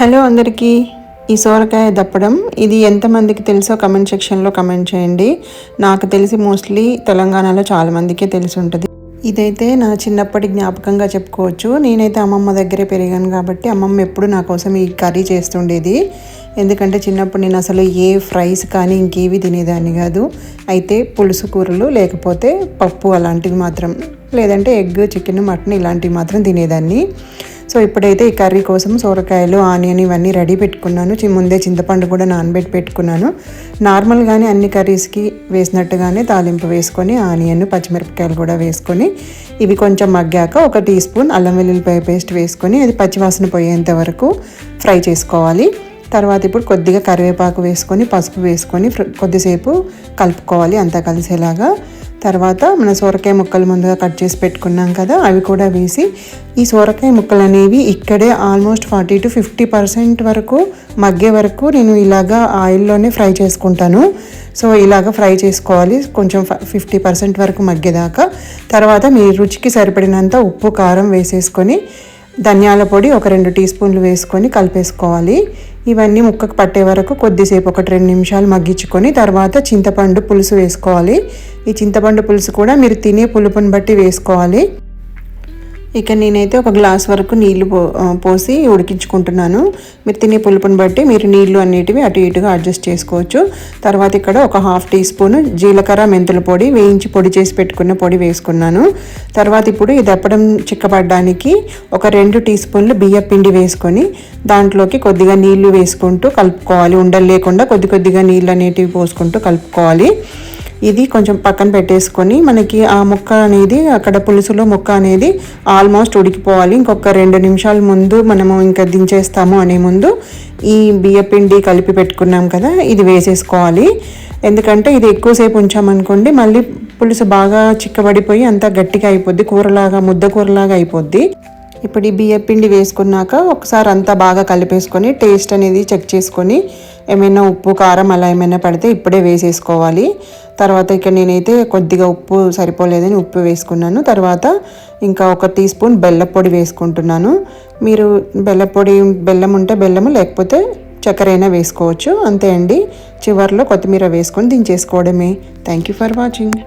Hello అందరికీ ఈ సోరకాయ దప్పడం ఇది ఎంతమందికి తెలుసో కమెంట్ సెక్షన్లో కమెంట్ చేయండి. నాకు తెలిసి మోస్ట్లీ తెలంగాణలో చాలామందికే తెలిసి ఉంటుంది ఇదైతే నా చిన్నప్పటి జ్ఞాపకంగా చెప్పుకోవచ్చు. నేనైతే అమ్మమ్మ దగ్గరే పెరిగాను కాబట్టి అమ్మమ్మ ఎప్పుడు నా కోసం ఈ కర్రీ చేస్తుండేది. ఎందుకంటే చిన్నప్పుడు నేను అసలు ఏ ఫ్రైస్ కానీ ఇంకేవి తినేదాన్ని కాదు. అయితే పులుసు కూరలు లేకపోతే పప్పు అలాంటివి మాత్రం లేదంటే ఎగ్ చికెన్ మటన్ ఇలాంటివి మాత్రం తినేదాన్ని. సో ఇప్పుడైతే ఈ కర్రీ కోసం సోరకాయలు ఆనియన్ ఇవన్నీ రెడీ పెట్టుకున్నాను. ముందే చింతపండు కూడా నానబెట్టి పెట్టుకున్నాను. నార్మల్గానే అన్ని కర్రీస్కి వేసినట్టుగానే తాలింపు వేసుకొని ఆనియన్ పచ్చిమిరపకాయలు కూడా వేసుకొని ఇవి కొంచెం మగ్గాక ఒక టీ స్పూన్ అల్లం వెల్లుల్లిపాయ పేస్ట్ వేసుకొని అది పచ్చివాసన పోయేంత వరకు ఫ్రై చేసుకోవాలి. తర్వాత ఇప్పుడు కొద్దిగా కరివేపాకు వేసుకొని పసుపు వేసుకొని కొద్దిసేపు కలుపుకోవాలి అంతా కలిసేలాగా. తర్వాత మన సొరకాయ ముక్కలు ముందుగా కట్ చేసి పెట్టుకున్నాం కదా అవి కూడా వేసి ఈ సొరకాయ ముక్కలు అనేవి ఇక్కడే almost forty to fifty percent వరకు మగ్గే వరకు నేను ఇలాగా ఆయిల్లోనే ఫ్రై చేసుకుంటాను. సో ఇలాగ ఫ్రై చేసుకోవాలి కొంచెం ఫిఫ్టీ పర్సెంట్ వరకు మగ్గేదాకా. తర్వాత మీ రుచికి సరిపడినంత ఉప్పు కారం వేసేసుకొని ధనియాల పొడి ఒక రెండు టీ స్పూన్లు వేసుకొని కలిపేసుకోవాలి. ఇవన్నీ ముక్కకు పట్టే వరకు కొద్దిసేపు ఒకటి రెండు నిమిషాలు మగ్గించుకొని తర్వాత చింతపండు పులుసు వేసుకోవాలి. ఈ చింతపండు పులుసు కూడా మీరు తినే పులుపుని బట్టి వేసుకోవాలి. ఇక నేనైతే ఒక గ్లాస్ వరకు నీళ్ళు పో పోసి ఉడికించుకుంటున్నాను. మీరు తినే పులుపుని బట్టి మీరు నీళ్ళు అన్నిటివి అటు ఇటుగా అడ్జస్ట్ చేసుకోవచ్చు. తర్వాత ఇక్కడ ఒక హాఫ్ టీ స్పూన్ జీలకర్ర మెంతుల పొడి వేయించి పొడి చేసి పెట్టుకున్న పొడి వేసుకున్నాను. తర్వాత ఇప్పుడు ఇది దప్పడం చిక్కబడడానికి ఒక రెండు టీ స్పూన్లు బియ్య పిండి వేసుకొని దాంట్లోకి కొద్దిగా నీళ్ళు వేసుకుంటూ కలుపుకోవాలి. ఉండలు లేకుండా కొద్ది కొద్దిగా నీళ్ళు అనేటివి పోసుకుంటూ కలుపుకోవాలి. ఇది కొంచెం పక్కన పెట్టేసుకొని మనకి ఆ ముక్క అనేది అక్కడ పులుసులో ముక్క అనేది ఆల్మోస్ట్ ఉడికిపోవాలి. ఇంకొక రెండు నిమిషాల ముందు మనము ఇంకా దించేస్తాము అనే ముందు ఈ బియ్యపిండి కలిపి పెట్టుకున్నాం కదా ఇది వేసేసుకోవాలి. ఎందుకంటే ఇది ఎక్కువసేపు ఉంచామనుకోండి మళ్ళీ పులుసు బాగా చిక్కబడిపోయి అంతా గట్టిగా అయిపోద్ది కూరలాగా ముద్ద కూరలాగా అయిపోద్ది. ఇప్పుడు ఈ బియ్యపిండి వేసుకున్నాక ఒకసారి అంతా బాగా కలిపేసుకొని టేస్ట్ అనేది చెక్ చేసుకొని ఏమైనా ఉప్పు కారం అలా ఏమైనా పడితే ఇప్పుడే వేసేసుకోవాలి. తర్వాత ఇక్కడ నేనైతే కొద్దిగా ఉప్పు సరిపోలేదని ఉప్పు వేసుకున్నాను. తర్వాత ఇంకా ఒక టీ స్పూన్ బెల్లపొడి వేసుకుంటున్నాను. మీరు బెల్లపొడి బెల్లం ఉంటే బెల్లము లేకపోతే చక్కెర అయినా వేసుకోవచ్చు. అంతే అండి. చివరిలో కొత్తిమీర వేసుకొని దించేసుకోవడమే. Thank you for watching